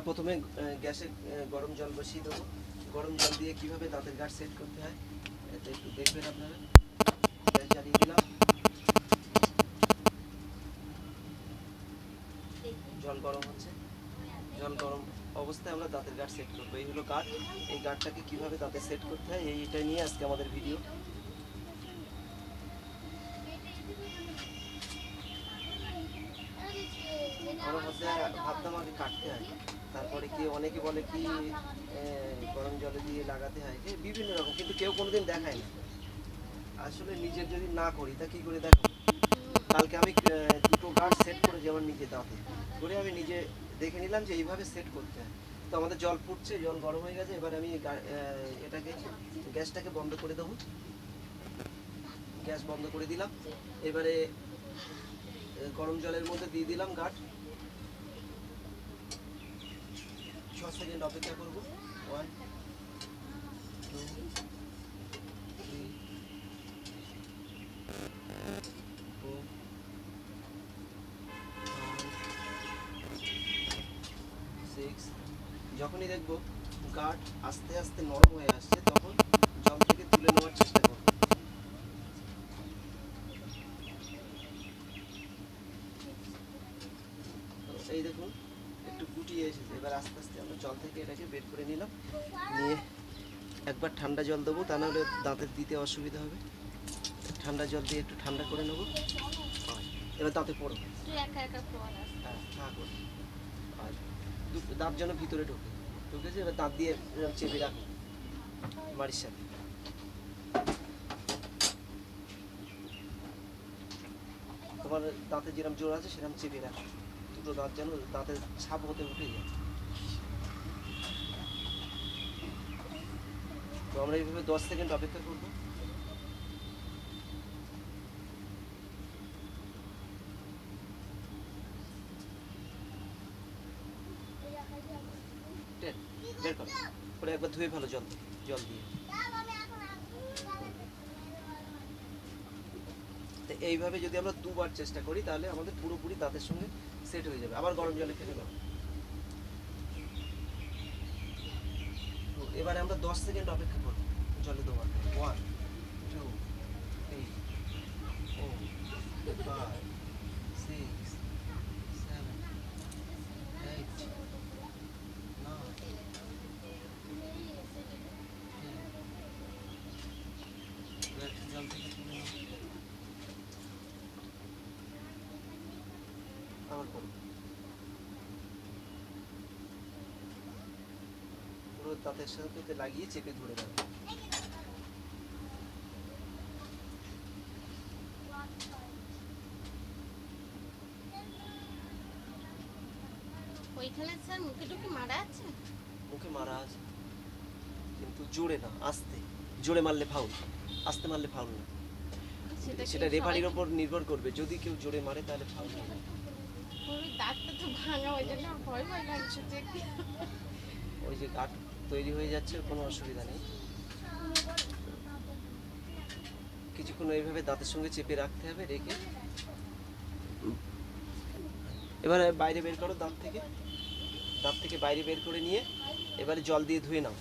প্রথমে গ্যাসে গরম জল বসিয়ে দেবো গরম জল দিয়ে কীভাবে দাঁতের গাছ সেট করতে হয় এটা একটু দেখবেন আপনারা গ্যাস জ্বালিয়ে দিলাম জল গরম হচ্ছে জল গরম অবস্থায় আমরা দাঁতের গাঠ সেট করব এই হলো গাঠ এই গাঠটাকে কীভাবে দাঁতে সেট করতে হয় এই এটা নিয়ে আজকে আমাদের ভিডিও আমরা মধ্যে ভাবতাম আগে কাটতে হয় তারপরে কি অনেকে বলে কি গরম জলে দিয়ে লাগাতে হয়, যে বিভিন্ন রকম, কিন্তু কেউ কোনোদিন দেখায় না। আসলে নিজের যদি না করি, তা কি করে দেখো কালকে আমি দুটো গার্ড সেট করে যেমন নিজে দাঁতে। করে আমি নিজে দেখে নিলাম যে এইভাবে সেট করতে হয়। তো আমাদের জল ফুটছে, জল গরম হয়ে গেছে, এবার আমি এটাকে, গ্যাসটাকে বন্ধ করে দেবো। গ্যাস বন্ধ করে দিলাম। এবারে গরম জলের মধ্যে দিয়ে দিলাম গাঠ সেকেন্ড অপেক্ষা করব। ওয়ান টু সিক্স যখনই দেখব গার্ড আস্তে আস্তে নরম হয়ে আসছে তখন জল থেকে তুলে নেওয়ার চেষ্টা করব তো এই দেখুন একটু গুটিয়ে এসেছে এবার আস্তে আস্তে আমরা জল থেকে এটাকে বের করে নিলাম। নিয়ে একবার ঠান্ডা জল দেবো তা নাহলে দাঁতের দিতে অসুবিধা হবে। ঠান্ডা জল দিয়ে একটু ঠান্ডা করে নেব। এবার দাঁতে পড়ো। হ্যাঁ হ্যাঁ আর দাঁত যেন ভিতরে ঢোকে। ঢুকেছে এবার দাঁত দিয়ে চেপে রাখো বাড়ির সাথে। তোমার দাঁতে যেরকম জোর আছে সেরকম চেপে রাখো। দুটো দাঁত যেন দাঁতের ছাপ হতে উঠে যায়। তো আমরা এইভাবে দশ সেকেন্ড অপেক্ষা করব। টেন বের করো। একবার ধুয়ে ফেলো জল জল দিয়ে। এইভাবে যদি আমরা দুবার চেষ্টা করি, তাহলে আমাদের পুরোপুরি দাঁতের সঙ্গে সেট হয়ে যাবে। আবার গরম জলে ফেলে এবারে আমরা দশ সেকেন্ড অপেক্ষা করব জলে দেওয়ার। One two three four five six seven eight nine এবার একটু জল থেকে তুলে নাও। করো পুরো দাঁতের সাথে লাগিয়ে চেপে ধরে ওইখানে স্যার মুখে টুকে মারা আছে? মুখে মারা আছে। কিন্তু জোরে না আস্তে। জোরে মারলে ফাউল আস্তে মারলে ফাউল না। সেটা রেফারির ওপর নির্ভর করবে। যদি কেউ জোরে মারে তাহলে ফাউল হবে। ওই যে গাঁট তৈরি হয়ে যাচ্ছে, কোনো অসুবিধা নেই। কিছুক্ষণ এইভাবে দাঁতের সঙ্গে চেপে রাখতে হবে, রেখে। এবারে বাইরে বের করো দাঁত থেকে। দাঁত থেকে বাইরে বের করে নিয়ে এবারে জল দিয়ে ধুয়ে নাও।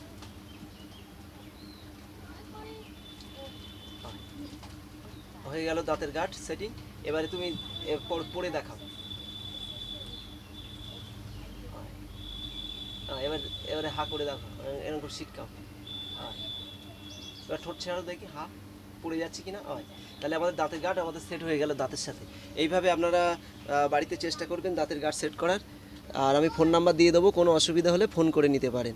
হয়ে গেল দাঁতের গাঁট সেটিং এবারে তুমি পরে দেখাও। হ্যাঁ, এবার এবারে হা করে দেখো এরকম করে শিক্ষা এবার ঠোঁট ছেড়ো দেখি হা পড়ে যাচ্ছে কি না হয়। তাহলে আমাদের দাঁতের গাঁট আমাদের সেট হয়ে গেল দাঁতের সাথে। এইভাবে আপনারা বাড়িতে চেষ্টা করবেন দাঁতের গাঁট সেট করার। আর আমি ফোন নাম্বার দিয়ে দেবো কোনো অসুবিধা হলে ফোন করে নিতে পারেন।